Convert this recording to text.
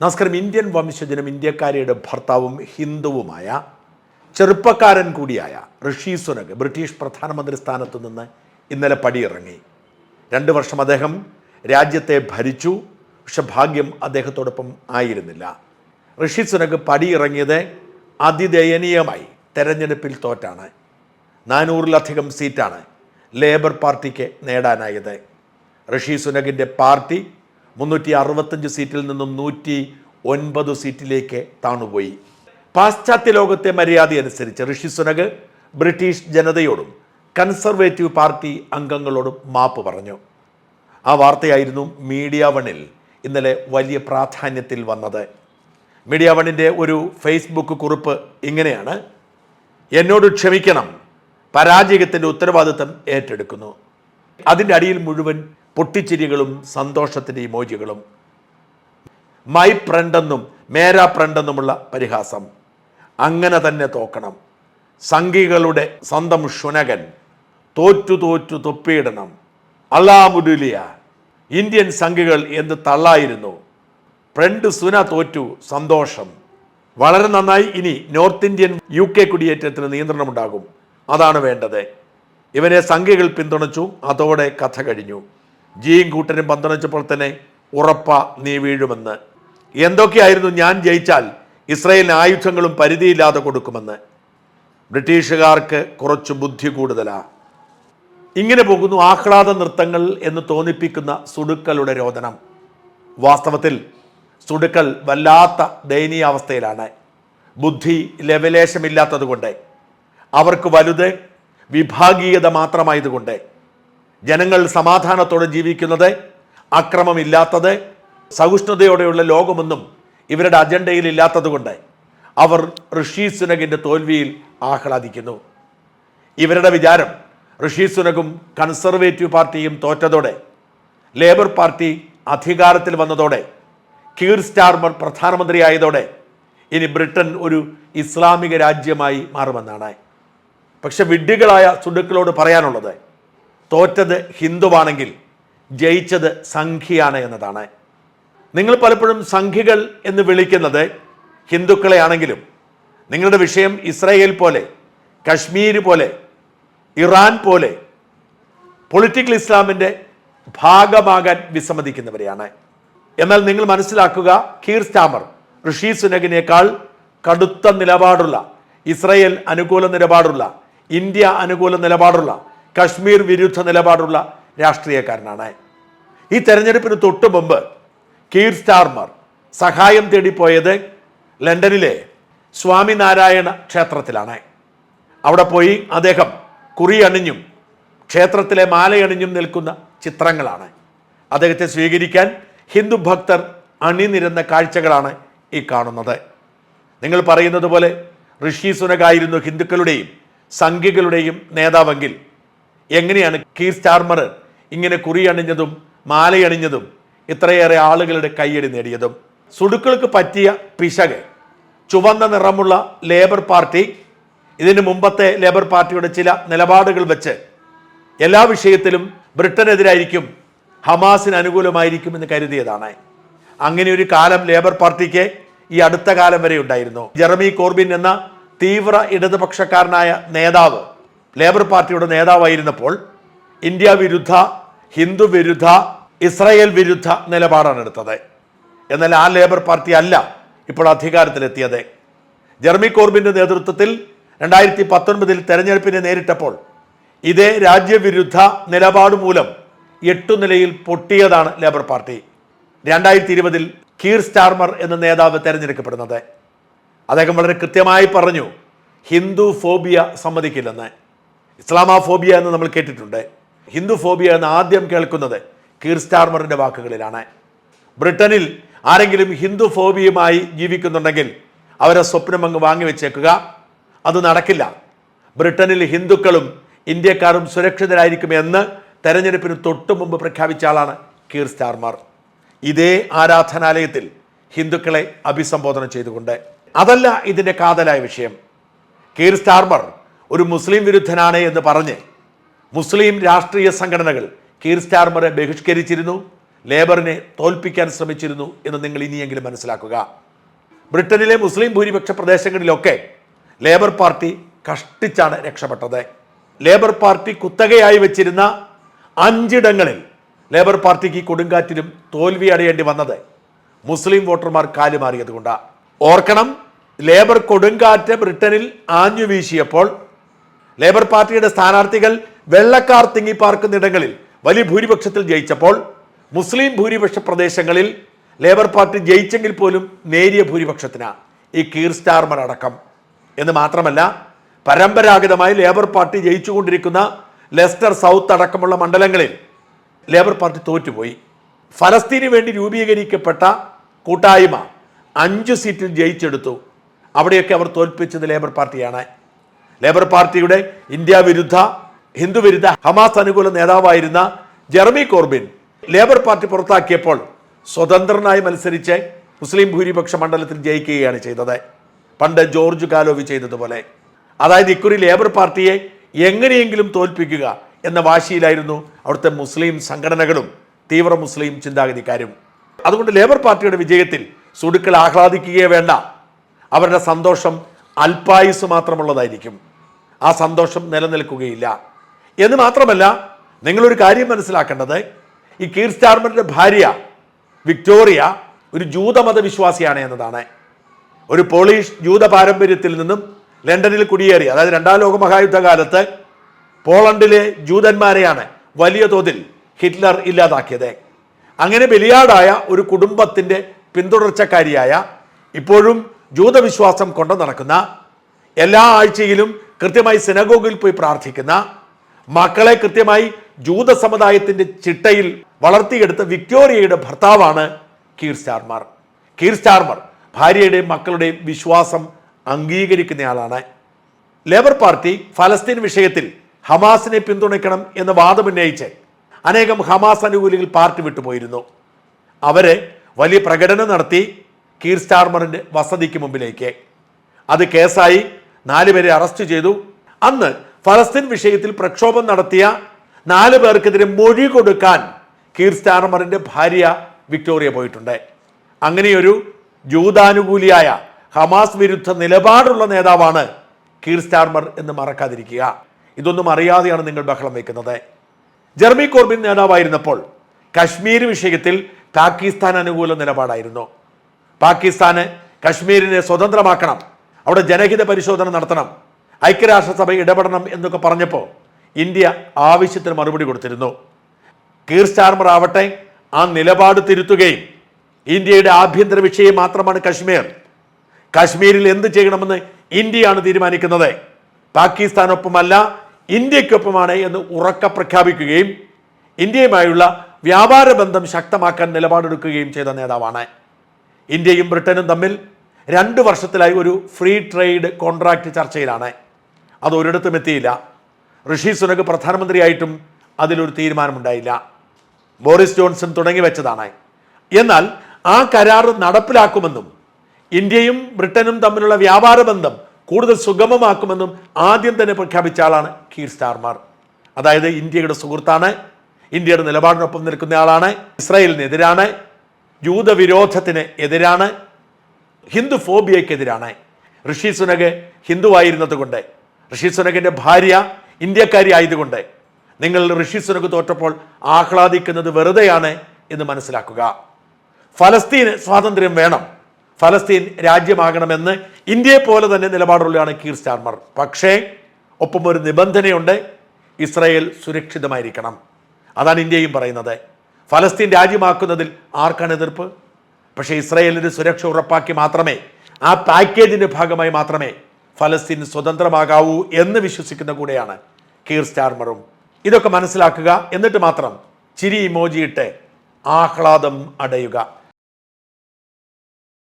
നമസ്കാരം. ഇന്ത്യൻ വംശജനും ഇന്ത്യക്കാരിയുടെ ഭർത്താവും ഹിന്ദുവുമായ ചെറുപ്പക്കാരൻ കൂടിയായ ഋഷി സുനക് ബ്രിട്ടീഷ് പ്രധാനമന്ത്രി സ്ഥാനത്ത് നിന്ന് ഇന്നലെ പടിയിറങ്ങി. രണ്ട് വർഷം അദ്ദേഹം രാജ്യത്തെ ഭരിച്ചു. പക്ഷെ ഭാഗ്യം അദ്ദേഹത്തോടൊപ്പം ആയിരുന്നില്ല. ഋഷി സുനക് പടിയിറങ്ങിയത് അതിദയനീയമായി തെരഞ്ഞെടുപ്പിൽ തോറ്റാണ്. നാനൂറിലധികം സീറ്റാണ് ലേബർ പാർട്ടിക്ക് നേടാനായത്. ഋഷി സുനകിന്റെ പാർട്ടി മുന്നൂറ്റി അറുപത്തഞ്ച് സീറ്റിൽ നിന്നും നൂറ്റി ഒൻപത് സീറ്റിലേക്ക് താണുപോയി. പാശ്ചാത്യ ലോകത്തെ മര്യാദ അനുസരിച്ച് ഋഷി സുനക് ബ്രിട്ടീഷ് ജനതയോടും കൺസർവേറ്റീവ് പാർട്ടി അംഗങ്ങളോടും മാപ്പ് പറഞ്ഞു. ആ വാർത്തയായിരുന്നു മീഡിയ വണിൽ ഇന്നലെ വലിയ പ്രാധാന്യത്തിൽ വന്നത്. മീഡിയ വണിന്റെ ഒരു ഫേസ്ബുക്ക് കുറിപ്പ് ഇങ്ങനെയാണ്. എന്നോട് ക്ഷമിക്കണം പരാജയത്തിന്റെ ഉത്തരവാദിത്തം ഏറ്റെടുക്കുന്നു. അതിന്റെ അടിയിൽ മുഴുവൻ പൊട്ടിച്ചിരികളും സന്തോഷത്തിന്റെ ഇമോജികളും. മൈ ഫ്രണ്ടെന്നും മേരാ ഫ്രണ്ടെന്നുമുള്ള പരിഹാസം. അങ്ങനെ തന്നെ തോക്കണം. സംഘികളുടെ സ്വന്തം ശുനകൻ. തോറ്റു തോറ്റു തൊപ്പിയിടണം. അള്ളാമുഡുലിയ ഇന്ത്യൻ സംഘികൾ എന്ത് തള്ളായിരുന്നു. ഫ്രണ്ട് സുന തോറ്റു സന്തോഷം. വളരെ നന്നായി ഇനി നോർത്ത് ഇന്ത്യൻ യു കെ കുടിയേറ്റത്തിന് നിയന്ത്രണമുണ്ടാകും. അതാണ് വേണ്ടത്. ഇവനെ സംഖ്യകൾ പിന്തുണച്ചു. അതോടെ കഥ കഴിഞ്ഞു. ജിയും കൂട്ടനും പന്തുണച്ചപ്പോൾ തന്നെ ഉറപ്പ നീ വീഴുമെന്ന്. എന്തൊക്കെയായിരുന്നു ഞാൻ ജയിച്ചാൽ ഇസ്രയേലിന് ആയുധങ്ങളും പരിധിയില്ലാതെ കൊടുക്കുമെന്ന്. ബ്രിട്ടീഷുകാർക്ക് കുറച്ച് ബുദ്ധി കൂടുതലാ. ഇങ്ങനെ പോകുന്നു ആഹ്ലാദ നൃത്തങ്ങൾ എന്ന് തോന്നിപ്പിക്കുന്ന സുടുക്കളുടെ രോദനം. വാസ്തവത്തിൽ സുടുക്കൾ വല്ലാത്ത ദയനീയാവസ്ഥയിലാണ്. ബുദ്ധി ലവലേശമില്ലാത്തതുകൊണ്ട്. അവർക്ക് വലുത് വിഭാഗീയത മാത്രമായതുകൊണ്ട്. ജനങ്ങൾ സമാധാനത്തോടെ ജീവിക്കുന്നത് അക്രമമില്ലാത്തത് സഹിഷ്ണുതയോടെയുള്ള ലോകമൊന്നും ഇവരുടെ അജണ്ടയിൽ ഇല്ലാത്തതുകൊണ്ട് അവർ ഋഷി സുനകിന്റെ തോൽവിയിൽ ആഹ്ലാദിക്കുന്നു. ഇവരുടെ വിചാരം ഋഷി സുനകും കൺസർവേറ്റീവ് പാർട്ടിയും തോറ്റതോടെ ലേബർ പാർട്ടി അധികാരത്തിൽ വന്നതോടെ കീർ സ്റ്റാർമർ പ്രധാനമന്ത്രിയായതോടെ ഇനി ബ്രിട്ടൻ ഒരു ഇസ്ലാമിക രാജ്യമായി മാറുമെന്നാണ്. പക്ഷെ വിഡ്ഢികളായ സുഡുക്കളോട് പറയാനുള്ളത് തോറ്റത് ഹിന്ദുവാണെങ്കിൽ ജയിച്ചത് സംഖിയാണ് എന്നതാണ്. നിങ്ങൾ പലപ്പോഴും സംഖികൾ എന്ന് വിളിക്കുന്നത് ഹിന്ദുക്കളെ ആണെങ്കിലും നിങ്ങളുടെ വിഷയം ഇസ്രായേൽ പോലെ കശ്മീർ പോലെ ഇറാൻ പോലെ പൊളിറ്റിക്കൽ ഇസ്ലാമിന്റെ ഭാഗമാകാൻ വിസമ്മതിക്കുന്നവരെയാണ്. എന്നാൽ നിങ്ങൾ മനസ്സിലാക്കുക കീർ സ്റ്റാമർ ഋഷി സുനകിനേക്കാൾ കടുത്ത നിലപാടുള്ള ഇസ്രയേൽ അനുകൂല നിലപാടുള്ള ഇന്ത്യ അനുകൂല നിലപാടുള്ള കശ്മീർ വിരുദ്ധ നിലപാടുള്ള രാഷ്ട്രീയക്കാരനാണ് ഈ തെരഞ്ഞെടുപ്പിന് തൊട്ടു മുമ്പ് കീർ സ്റ്റാർമർ സഹായം തേടിപ്പോയത് ലണ്ടനിലെ സ്വാമിനാരായണ ക്ഷേത്രത്തിലാണ്. അവിടെ പോയി അദ്ദേഹം കുറി അണിഞ്ഞും ക്ഷേത്രത്തിലെ മാലയണിഞ്ഞും നിൽക്കുന്ന ചിത്രങ്ങളാണ്. അദ്ദേഹത്തെ സ്വീകരിക്കാൻ ഹിന്ദു ഭക്തർ അണിനിരുന്ന കാഴ്ചകളാണ് ഈ കാണുന്നത്. നിങ്ങൾ പറയുന്നത് പോലെ ഋഷി സുനകായിരുന്നു ഹിന്ദുക്കളുടെയും സംഘികളുടെയും നേതാവെങ്കിൽ എങ്ങനെയാണ് കീർ സ്റ്റാർമർ ഇങ്ങനെ കുറി അണിഞ്ഞതും മാലയണിഞ്ഞതും ഇത്രയേറെ ആളുകളുടെ കയ്യടി നേടിയതും? സുടുക്കൾക്ക് പറ്റിയ പിശക് ചുവന്ന നിറമുള്ള ലേബർ പാർട്ടി ഇതിനു മുമ്പത്തെ ലേബർ പാർട്ടിയുടെ ചില നിലപാടുകൾ വെച്ച് എല്ലാ വിഷയത്തിലും ബ്രിട്ടനെതിരായിരിക്കും ഹമാസിന് അനുകൂലമായിരിക്കും എന്ന് കരുതിയതാണ്. അങ്ങനെ ഒരു കാലം ലേബർ പാർട്ടിക്ക് ഈ അടുത്ത കാലം വരെ ഉണ്ടായിരുന്നു. ജെറമി കോർബിൻ എന്ന തീവ്ര ഇടതുപക്ഷക്കാരനായ നേതാവ് ലേബർ പാർട്ടിയുടെ നേതാവായിരുന്നപ്പോൾ ഇന്ത്യ വിരുദ്ധ ഹിന്ദു വിരുദ്ധ ഇസ്രായേൽ വിരുദ്ധ നിലപാടാണ് എടുത്തത്. എന്നാൽ ആ ലേബർ പാർട്ടി അല്ല ഇപ്പോൾ അധികാരത്തിലെത്തിയത്. ജെർമി കോർബിന്റെ നേതൃത്വത്തിൽ രണ്ടായിരത്തി പത്തൊൻപതിൽ തെരഞ്ഞെടുപ്പിനെ നേരിട്ടപ്പോൾ ഇതേ രാജ്യവിരുദ്ധ നിലപാട് മൂലം എട്ടു നിലയിൽ പൊട്ടിയതാണ് ലേബർ പാർട്ടി. രണ്ടായിരത്തി ഇരുപതിൽ കീർ സ്റ്റാർമർ എന്ന നേതാവ് തെരഞ്ഞെടുക്കപ്പെടുന്നത്. അദ്ദേഹം വളരെ കൃത്യമായി പറഞ്ഞു ഹിന്ദു ഫോബിയ സമ്മതിക്കില്ലെന്ന്. ഇസ്ലാമാ ഫോബിയ എന്ന് നമ്മൾ കേട്ടിട്ടുണ്ട്. ഹിന്ദു ഫോബിയ എന്ന് ആദ്യം കേൾക്കുന്നത് കീർ സ്റ്റാർമറിന്റെ വാക്കുകളിലാണ്. ബ്രിട്ടനിൽ ആരെങ്കിലും ഹിന്ദു ഫോബിയുമായി ജീവിക്കുന്നുണ്ടെങ്കിൽ അവരെ സ്വപ്നം അങ്ങ് വാങ്ങിവെച്ചേക്കുക അത് നടക്കില്ല. ബ്രിട്ടനിൽ ഹിന്ദുക്കളും ഇന്ത്യക്കാരും സുരക്ഷിതരായിരിക്കുമെന്ന് തെരഞ്ഞെടുപ്പിന് തൊട്ടു മുമ്പ് പ്രഖ്യാപിച്ച ആളാണ് കീർ സ്റ്റാർമർ ഇതേ ആരാധനാലയത്തിൽ ഹിന്ദുക്കളെ അഭിസംബോധന ചെയ്തുകൊണ്ട്. അതല്ല ഇതിന്റെ കാതലായ വിഷയം. കീർ സ്റ്റാർമർ ഒരു മുസ്ലിം വിരുദ്ധനാണ് എന്ന് പറഞ്ഞ് മുസ്ലിം രാഷ്ട്രീയ സംഘടനകൾ കീർ സ്റ്റാർമറെ ബഹിഷ്കരിച്ചിരുന്നു ലേബറിനെ തോൽപ്പിക്കാൻ ശ്രമിച്ചിരുന്നു എന്ന് നിങ്ങൾ ഇനിയെങ്കിലും മനസ്സിലാക്കുക. ബ്രിട്ടനിലെ മുസ്ലിം ഭൂരിപക്ഷ പ്രദേശങ്ങളിലൊക്കെ ലേബർ പാർട്ടി കഷ്ടിച്ചാണ് രക്ഷപ്പെട്ടത്. ലേബർ പാർട്ടി കുത്തകയായി വെച്ചിരുന്ന അഞ്ചിടങ്ങളിൽ ലേബർ പാർട്ടിക്ക് കൊടുങ്കാറ്റിലും തോൽവി അടയേണ്ടി വന്നത് മുസ്ലിം വോട്ടർമാർ കാലുമാറിയത് കൊണ്ടാണ് ഓർക്കണം ലേബർ കൊടുങ്കാറ്റ് ബ്രിട്ടനിൽ ആഞ്ഞു വീശിയപ്പോൾ ലേബർ പാർട്ടിയുടെ സ്ഥാനാർത്ഥികൾ വെള്ളക്കാർ തിങ്ങിപ്പാർക്കുന്നിടങ്ങളിൽ വലിയ ഭൂരിപക്ഷത്തിൽ ജയിച്ചപ്പോൾ മുസ്ലിം ഭൂരിപക്ഷ പ്രദേശങ്ങളിൽ ലേബർ പാർട്ടി ജയിച്ചെങ്കിൽ പോലും നേരിയ ഭൂരിപക്ഷത്തിന് ഈ കീർ സ്റ്റാർമർ അടക്കം. എന്ന് മാത്രമല്ല പരമ്പരാഗതമായി ലേബർ പാർട്ടി ജയിച്ചുകൊണ്ടിരിക്കുന്ന ലെസ്റ്റർ സൗത്ത് അടക്കമുള്ള മണ്ഡലങ്ങളിൽ ലേബർ പാർട്ടി തോറ്റുപോയി. ഫലസ്തീന് വേണ്ടി രൂപീകരിക്കപ്പെട്ട കൂട്ടായ്മ അഞ്ച് സീറ്റിൽ ജയിച്ചെടുത്തു. അവിടെയൊക്കെ അവർ തോൽപ്പിച്ചത് ലേബർ പാർട്ടിയാണ് ലേബർ പാർട്ടിയുടെ ഇന്ത്യ വിരുദ്ധ ഹിന്ദു വിരുദ്ധ ഹമാസ് അനുകൂല നേതാവായിരുന്ന ജെറമി കോർബിൻ ലേബർ പാർട്ടി പുറത്താക്കിയപ്പോൾ സ്വതന്ത്രനായി മത്സരിച്ച് മുസ്ലിം ഭൂരിപക്ഷ മണ്ഡലത്തിൽ ജയിക്കുകയാണ് ചെയ്തത്. പണ്ട് ജോർജ് കാലോവി ചെയ്തതുപോലെ. അതായത് ഇക്കുറി ലേബർ പാർട്ടിയെ എങ്ങനെയെങ്കിലും തോൽപ്പിക്കുക എന്ന വാശിയിലായിരുന്നു അവിടുത്തെ മുസ്ലിം സംഘടനകളും തീവ്ര മുസ്ലിം ചിന്താഗതിക്കാരും. അതുകൊണ്ട് ലേബർ പാർട്ടിയുടെ വിജയത്തിൽ സുടുക്കൾ ആഹ്ലാദിക്കുകയേ വേണ്ട. അവരുടെ സന്തോഷം അൽപായുസ് മാത്രമുള്ളതായിരിക്കും. ആ സന്തോഷം നിലനിൽക്കുകയില്ല. എന്ന് മാത്രമല്ല നിങ്ങളൊരു കാര്യം മനസ്സിലാക്കേണ്ടത് ഈ കീർ സ്റ്റാർമറിന്റെ ഭാര്യ വിക്ടോറിയ ഒരു ജൂതമത വിശ്വാസിയാണ് എന്നതാണ്. ഒരു പോളിഷ് ജൂത പാരമ്പര്യത്തിൽ നിന്നും ലണ്ടനിൽ കുടിയേറി അതായത് രണ്ടാം ലോക മഹായുദ്ധകാലത്ത് പോളണ്ടിലെ ജൂതന്മാരെയാണ് വലിയ തോതിൽ ഹിറ്റ്ലർ ഇല്ലാതാക്കിയത്. അങ്ങനെ ബലിയാടായ ഒരു കുടുംബത്തിന്റെ പിന്തുടർച്ചക്കാരിയായ ഇപ്പോഴും ജൂതവിശ്വാസം കൊണ്ടു നടക്കുന്ന എല്ലാ ആഴ്ചയിലും കൃത്യമായി സിനഗോഗിൽ പോയി പ്രാർത്ഥിക്കുന്ന മക്കളെ കൃത്യമായി ജൂത സമുദായത്തിന്റെ ചിട്ടയിൽ വളർത്തിയെടുത്ത വിക്ടോറിയയുടെ ഭർത്താവാണ് കീർ സ്റ്റാർമർ. കീർ സ്റ്റാർമർ ഭാര്യയുടെയും മക്കളുടെയും വിശ്വാസം അംഗീകരിക്കുന്നയാളാണ് ലേബർ പാർട്ടി ഫലസ്തീൻ വിഷയത്തിൽ ഹമാസിനെ പിന്തുണയ്ക്കണം എന്ന വാദമുന്നയിച്ച് അനേകം ഹമാസ് അനുകൂലികൾ പാർട്ടി വിട്ടുപോയിരുന്നു. അവരെ വലിയ പ്രകടനം നടത്തി കീർ സ്റ്റാർമറിന്റെ വസതിക്ക് മുമ്പിലേക്ക്. അത് കേസായി നാലുപേരെ അറസ്റ്റ് ചെയ്തു. അന്ന് ഫലസ്തീൻ വിഷയത്തിൽ പ്രക്ഷോഭം നടത്തിയ നാല് പേർക്കെതിരെ മൊഴി കൊടുക്കാൻ കീർ സ്റ്റാർമറിന്റെ ഭാര്യ വിക്ടോറിയ പോയിട്ടുണ്ട്. അങ്ങനെയൊരു ജൂതാനുകൂലിയായ ഹമാസ് വിരുദ്ധ നിലപാടുള്ള നേതാവാണ് കീർ സ്റ്റാർമർ എന്ന് മറക്കാതിരിക്കുക. ഇതൊന്നും അറിയാതെയാണ് നിങ്ങൾ ബഹളം വയ്ക്കുന്നത് ജെർമി കോർബിൻ നേതാവായിരുന്നപ്പോൾ കശ്മീർ വിഷയത്തിൽ പാകിസ്ഥാൻ അനുകൂല നിലപാടായിരുന്നു. പാകിസ്ഥാന് കശ്മീരിനെ സ്വതന്ത്രമാക്കണം അവിടെ ജനഹിത പരിശോധന നടത്തണം. ഐക്യരാഷ്ട്രസഭ ഇടപെടണം എന്നൊക്കെ പറഞ്ഞപ്പോൾ ഇന്ത്യ ആവശ്യത്തിന് മറുപടി കൊടുത്തിരുന്നു. കീർ സ്റ്റാർമർ ആവട്ടെ ആ നിലപാട് തിരുത്തുകയും ഇന്ത്യയുടെ ആഭ്യന്തര വിഷയം മാത്രമാണ് കശ്മീർ. കാശ്മീരിൽ എന്ത് ചെയ്യണമെന്ന് ഇന്ത്യയാണ് തീരുമാനിക്കുന്നത്. പാകിസ്ഥാനൊപ്പമല്ല ഇന്ത്യക്കൊപ്പമാണ് എന്ന് ഉറക്ക പ്രഖ്യാപിക്കുകയും ഇന്ത്യയുമായുള്ള വ്യാപാര ബന്ധം ശക്തമാക്കാൻ നിലപാടെടുക്കുകയും ചെയ്ത നേതാവാണ്. ഇന്ത്യയും ബ്രിട്ടനും തമ്മിൽ രണ്ട് വർഷത്തിലായി ഒരു ഫ്രീ ട്രേഡ് കോൺട്രാക്റ്റ് ചർച്ചയിലാണ്. അത് ഒരിടത്തും എത്തിയില്ല. ഋഷി സുനക് പ്രധാനമന്ത്രിയായിട്ടും അതിലൊരു തീരുമാനമുണ്ടായില്ല. ബോറിസ് ജോൺസൺ തുടങ്ങി വെച്ചതാണ്. എന്നാൽ ആ കരാർ നടപ്പിലാക്കുമെന്നും ഇന്ത്യയും ബ്രിട്ടനും തമ്മിലുള്ള വ്യാപാര ബന്ധം കൂടുതൽ സുഗമമാക്കുമെന്നും ആദ്യം തന്നെ പ്രഖ്യാപിച്ച ആളാണ് കീർ സ്റ്റാർമാർ. അതായത് ഇന്ത്യയുടെ സുഹൃത്താണ് ഇന്ത്യയുടെ നിലപാടിനൊപ്പം നിൽക്കുന്ന ആളാണ് ഇസ്രായേലിനെതിരാണ് ജൂതവിരോധത്തിന് എതിരാണ് ഹിന്ദു ഫോബിയക്കെതിരാണ്. ഋഷി സുനക് ഹിന്ദുവായിരുന്നത് കൊണ്ട് ഋഷി സുനകിന്റെ ഭാര്യ ഇന്ത്യക്കാരി ആയതുകൊണ്ട്. നിങ്ങൾ ഋഷി സുനക് തോറ്റപ്പോൾ ആഹ്ലാദിക്കുന്നത് വെറുതെയാണ് എന്ന് മനസ്സിലാക്കുക. ഫലസ്തീന് സ്വാതന്ത്ര്യം വേണം. ഫലസ്തീൻ രാജ്യമാകണമെന്ന് ഇന്ത്യയെ പോലെ തന്നെ നിലപാടുള്ളതാണ് കീർ സ്റ്റാർമർ. പക്ഷേ ഒപ്പം ഒരു നിബന്ധനയുണ്ട്. ഇസ്രായേൽ സുരക്ഷിതമായിരിക്കണം. അതാണ് ഇന്ത്യയും പറയുന്നത്. ഫലസ്തീൻ രാജ്യമാക്കുന്നതിൽ ആർക്കാണ് എതിർപ്പ്? പക്ഷേ ഇസ്രയേലിന് സുരക്ഷ ഉറപ്പാക്കി മാത്രമേ ആ പാക്കേജിന്റെ ഭാഗമായി മാത്രമേ ഫലസ്തീൻ സ്വതന്ത്രമാകാവൂ എന്ന് വിശ്വസിക്കുന്ന കൂടെയാണ് കീർ സ്റ്റാർമറും. ഇതൊക്കെ മനസ്സിലാക്കുക. എന്നിട്ട് മാത്രം ചിരി ഇമോജിയിട്ട് ആഹ്ലാദം അടയുക.